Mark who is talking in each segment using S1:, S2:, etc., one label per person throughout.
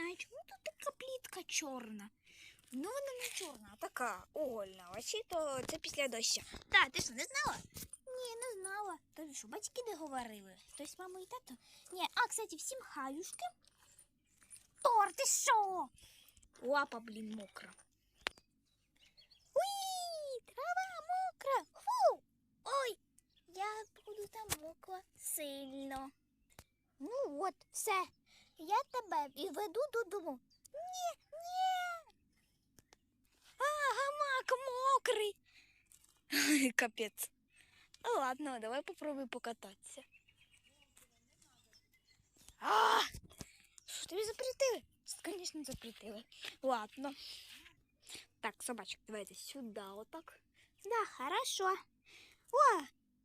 S1: а чому тут така плітка чорна? Ну вона не чорна, а така огольна. Ось то це після дощу. Так, ти що, не знала? Ні, не знала. Тобі що, батьки не говорили? Тобто мама і тато? Ні, а, кстати, всім хаюшки. Тор, ти що? Лапа, блін, мокра. Уї, трава мокра. Фу! Ой, я буду там мокла сильно. Ну от, все. Я тебе і веду додому. Ні, ні. А, гамак мокрий. Капець. Ну ладно, давай попробуй покататися. А! Що тобі запретили? Звісно, запретили. Ладно. Так, собачок, давайте сюди отак. Да, хорошо. О,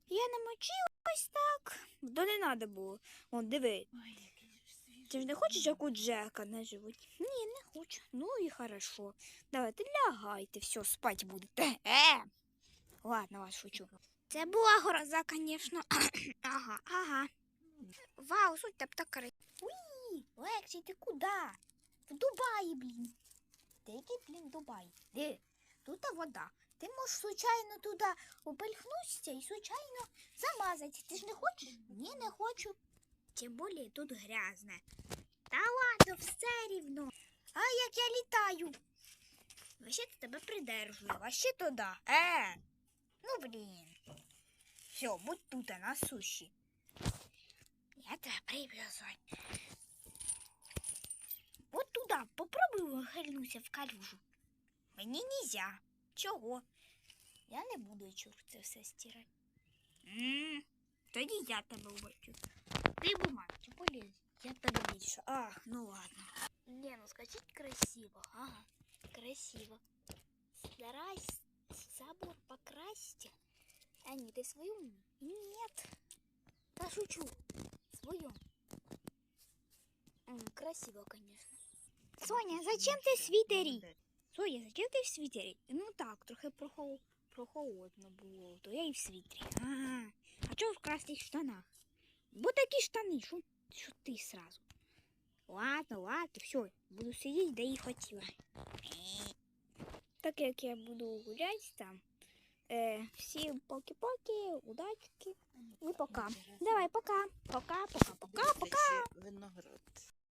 S1: я намочилась так. Да не треба було. Вон, диви. Ти ж не хочеш, як у Джека не живуть? Ні, не хочу. Ну і хорошо. Давайте лягайте, все, спать будете. Е! Ладно, вас шучу. Це була гроза, звісно. ага, ага. Вау, суть там так красиво. Лексі, ти куди? В Дубаї, блін. Де який, блін, Дубай? Де? Тут вода. Ти можеш случайно туди опельхнутися і случайно замазати. Ти ж не хочеш? Ні, не хочу. Тим більше тут грязне. Та ладно, все рівно. А як я літаю? Вообще то тебе придержую, вообще то да. Е, ну блін. Все, будь тут на суші. Я тебе прив'язать. Вот туда, попробуй гальнуся в калюжу. Мені нельзя. Чого? Я не буду чур це все стирати. Тоді я тебе убачу. Ти бумажки поліз. Я тебе більше. Ах, ну ладно. Не, ну скажіть красиво. Ага, красиво. Старайся забор покрасьте. А не, ты свою? Нет. Да шучу. Свою. М, Красиво, конечно. Соня, зачем ты в свитері? Соня, зачем ти в світері? Ну так, трохи прохол... прохолодно було, то я і в світрі. Ага. А чого в красних штанах? Бо такі штани, що, що ти сразу? Ладно, ладно, все, буду сидіти, де і хотіла. Так як я буду гуляти там. Э, всем поки-поки, удачки и пока. Давай, пока. Пока, пока, пока, пока.